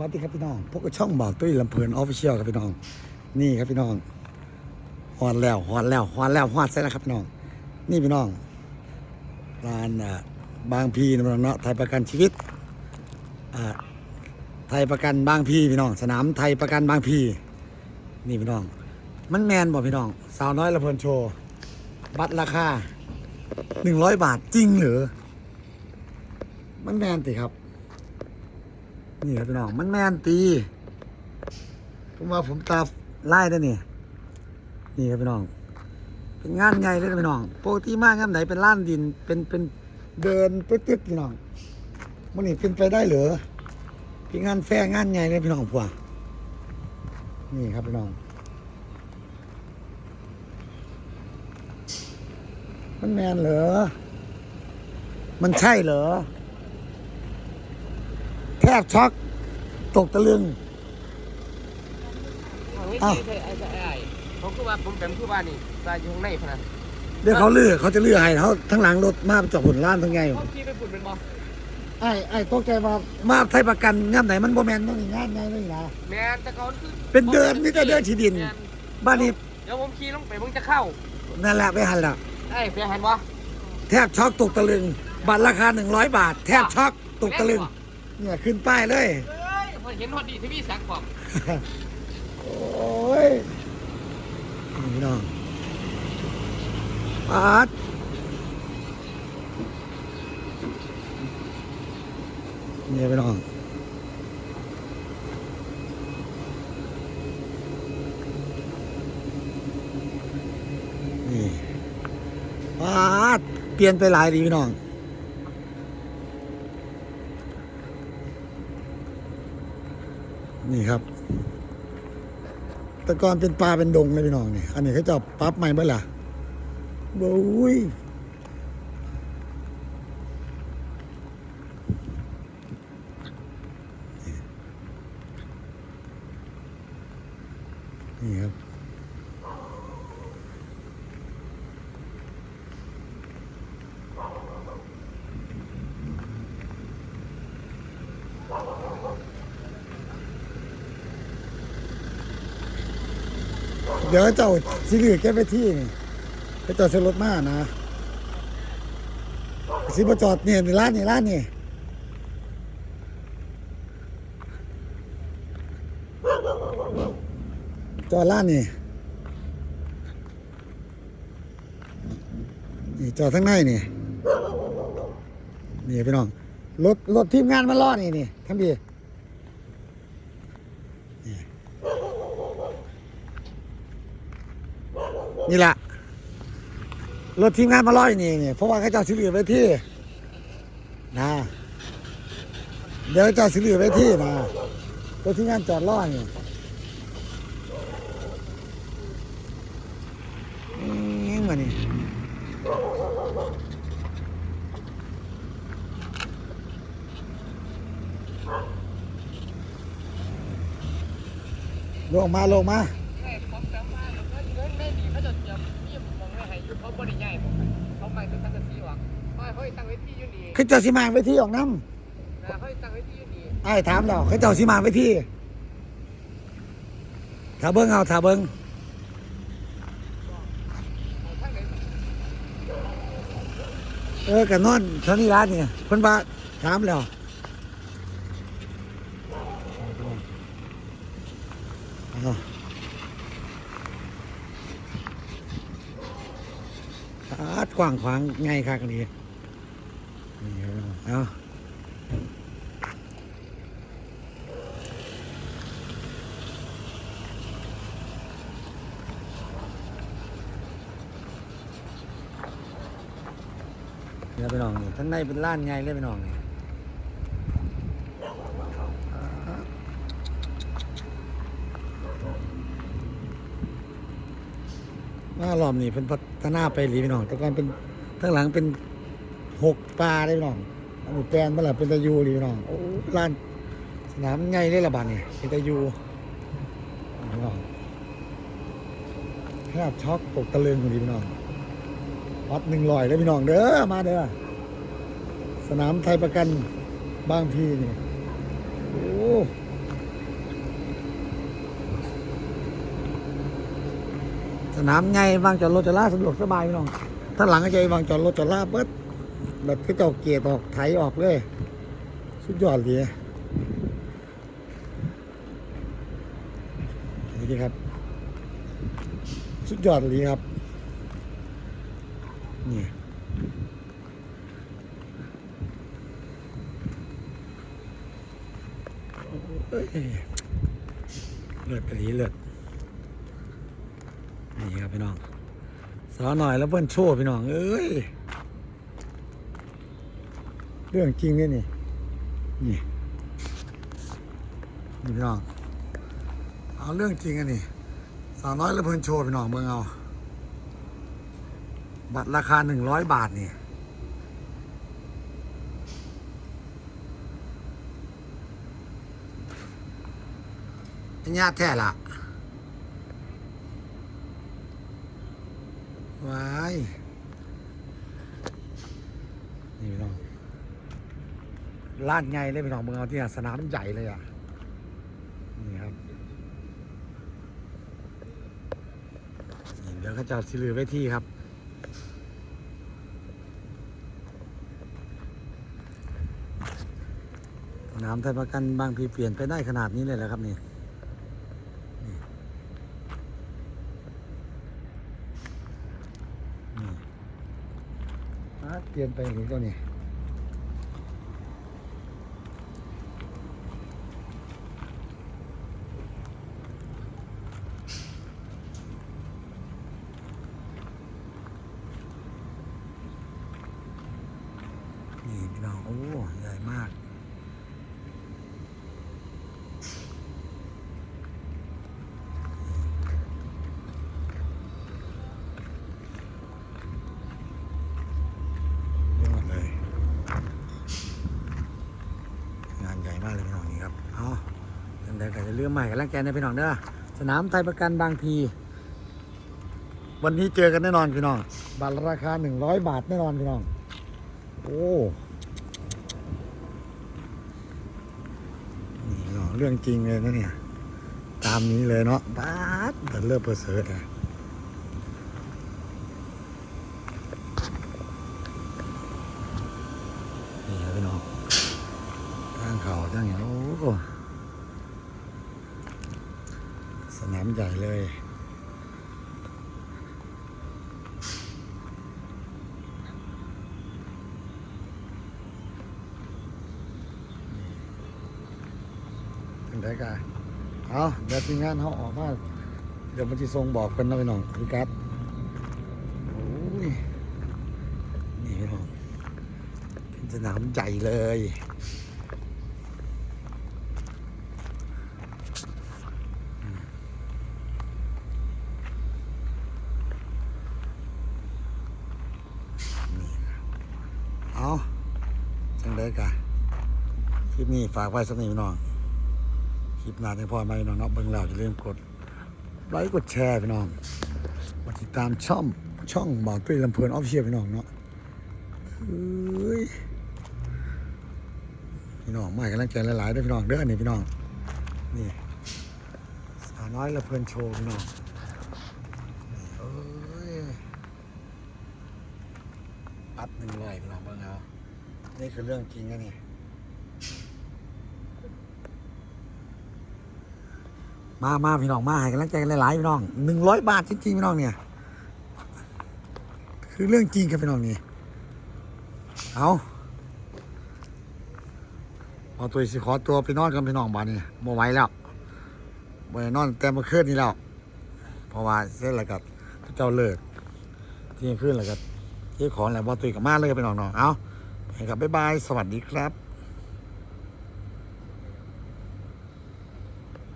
วัสดีครับพี่น้องพวกบช่องบอกตุ้ยลำเพลินออฟฟิเชียลครับพี่น้อง นี่ครับพี่น้องฮอนแล้วฮอนแล้วฮอนแล้วฮอดใส่แล้วครับพี่น้อง นี่พี่น้องร้านบางพีนะพี่น้องเนาะไทยประกันชีวิตไทยประกันบางพีพี่น้อง สนามไทยประกันบางพีนี่พี่น้อง มันแมนบอกพี่น้อง สาวน้อยลำเพลินโชว์บัตรราคาหนึ่งร้อยบาทจริงหรือมันแมนติครับ นี่ครับพี่น้องมันแมนตีผมว่าผมตาไล่ได้นี่นี่ครับพี่น้อง เป็นงานใหญ่เลยพี่น้องปกติมากงานไหนเป็นล้านดินเป็นเป็นเดินตึ๊ดพี่น้องมันนี่เป็นไปได้เหรอเป็นงานแฟร์งานใหญ่เลยพี่น้องพวกนี่ครับพี่น้อง มันแมนเหรอมันใช่เหรอ ทบช็อกตกตะลึงทางนี้อ้าวใช่ไอ้ไอ้ไอ้ผมคือว่าผมเป็นคือว่านี่ตายอยู่ข้างในพะนะเดี๋ยวเขาเลือกเขาจะเลือกให้เขาทั้งหลังรถมาจากผลล้านทั้งไงเขาขี่ไปฝุ่นเป็นบ่ไอ้ไอ้ตกใจว่ามาไทยประกันงานไหนมันโบแมนต้องงานไงไม่นะ แม่นแต่เขาคือเป็นเดินนี่แต่เดินที่ดิน แม่บ้านนี้เดี๋ยวผมขี่ลงไปมึงจะเข้านั่นแหละไปหันละไอ้เพียหันวะแทบช็อกตกตะลึงบัตรราคา 100 บาท แทบช็อกตกตะลึง เนี่ยขึ้นป้ายเลยเอ้ยพอเห็นพอดีที่พี่สักบอกโอ้ยนี่พี่น้องปาดเนี่ยพี่น้องนี่ปาดเปลี่ยนไปหลายดีพี่น้อง นี่ครับ แต่ก่อนเป็นปลาเป็นดงเลยพี่น้องนี่ อันนี้เขาจะปรั๊บใหม่เมื่อล่ะบุ้ย ดี๋ยวเจ้าสิเหลือแกไปที่นี่ไปจอดซื้อรถมานะสิมาจอดเนี่ยในร้านนี่ร้านนี่จอดร้านนี่นี่จอดทั้งในนี่นี่พี่น้องรถรถทีมงานมาล่อนี่นี่ทั้งดี นี่แหละรถทีมงานมาล่อยนี่นี่เพราะว่าเขาเจ้าสิเหลือไว้ที่นะเดี๋ยวเจ้าสิเหลือไว้ที่นะรถทีมงานจอดล่อยนี่อืมมานี่ลงมาลงมา เขาบริใหญ่ผมเขาไม่เป็นตั้งแต่ที่หวังเขาให้ตั้งไว้ที่อยู่นี่เขาเจ้าสิมาไว้ที่ออกน้นะเขาให้ตั้งไว้ที่อยู่นี่ำไอ้ถามเราเขาเจ้าสิมาไว้ที่ถ้าเบิ้งเอาถ้าเบิ้งเอาทั้งไหนเออกันนอนเท่านี้ร้านเนี่ยเพิ่นว่าถามแล้วอ้าวอาด กว้างขวางไงครับนนี้นี่เอาเดี๋ยวไปน้องนี่ทั้งในเป็นล้านไงเลยไปน้องนี่ มารอบนี้เป็นพัฒนาไปหลีพี่น้อง แต่ก่อนเป็นทั้งหลังเป็นหกปลาได้พี่น้องอันนี้แปลนมาแล้วเป็นตะยูหลีพี่น้อง โอ้ร้านสนามไงเลยละบาดนี่เป็นตะยูพี่น้องแทบช็อกตกตะลึงหลีพี่น้องวัดหนึ่งลอยเลยพี่น้องเด้อ มาเด้อ สนามไทยประกันบางพีนี่ โอ้ สนามไงวางจอดรถจอดลาสะดวกสบายพี่น้องถ้าหลังก็จะวางจอดรถจอดลาเบิดแบบคือเจ้าเกียร์ออกไถออกเลย สุดยอดเลยนี่ครับ สุดยอดเลยครับนี่เอ้ยเลือดกะดีเลือด นี่ครับพี่น้องสาวหน่อยแล้วเพิ่อนโชว์พี่น้องเอ้ยเรื่องจริงเนี่ยนี่นี่นี่พี่น้องเอาเรื่องจริงอันนี้สาวน้อยแล้วเพิ่อนโชว์พี่น้องเมืองเอาบัตรราคาหนึ่งร้อยบาทนี่อันยาแท้ละาย นี่พี่น้องลาดไงเลยพี่น้องเมืองเอาที่สนามใหญ่เลยอะ นี่ครับนี่เดี๋ยวเขาจะสิลือไว้ที่ครับสนามไทยประกันบางพีเปลี่ยนไปได้ขนาดนี้เลยเหรอครับนี่นี่นี่อะ เตี้ยมไปถึงตัวนี้นี่พี่น้องโอ้ใหญ่มาก ยอดเลย งานใหญ่มากเลยพี่น้องนี่ครับ เอา เรื่องใหม่กันแล้วแกนะพี่น้องเด้อสนามไทยประกันบางพี วันนี้เจอกันแน่นอนพี่น้องบัตรราคาหนึ่งร้อยบาทแน่นอนพี่น้อง โอ้นี่พี่น้องเรื่องจริงเลยนะเนี่ย ตามนี้เลยเนาะบาทแต่เลิกเปิดเสดอะนี่ครับพี่น้องทางเขาจังอย่างโอ้โหส นามใหญ่เลย เป็นไงกันเอาเดี๋ยวทีมงานเขาออกมาเดี๋ยวมันจะส่งบอกกันนะพี่น้องพี่กัดโอ้ยนี่พี่น้องเป็นสนามใหญ่เลยอืมนี่เอาจัง ได้กะคลิปนี้ฝากไว้สักนิดพี่น้อง คลิปหน้าที่พ่อมาพี่น้องเนาะเบิ่งแล้วอย่าลืมกดไลค์กดแชร์พี่น้องมาติดตามช่องช่องบ่าวตุ้ยลำเพลินออฟเชียพี่น้องเนาะเฮ้ยพี่น้องไม่กันแล้วใจหลายๆเด้วยพี่น้องเด้อนี่พี่น้องนี่สาวน้อยละเพลินโชว์พี่น้องนี่เอ้ยปัดหนึ่งร้อยพี่น้องเบิ่งเอา นี่คือเรื่องจริงนะนี่ มามาพี่น้อง มาให้กำลังใจกันหลายๆพี่น้องหนึ่งร้อยบาทจริงๆพี่น้องเนี่ย คือเรื่องจริงครับพี่น้องนี่ เอาเอาตัวสิขอตัวไปนอนกันพี่น้องบ้านนี่บ่ไหวแล้วบ่ได้นอนแต่เมื่อคืนนี้แล้ว เพราะว่าเสร็จแล้วก็พระเจ้าเลิกที่ยงคืนแล้วก็เที่ของแล้วบ่ตุยกับมาเลยกับพี่น้องเนาะเอา นะครับบ๊ายบาย สวัสดีครับ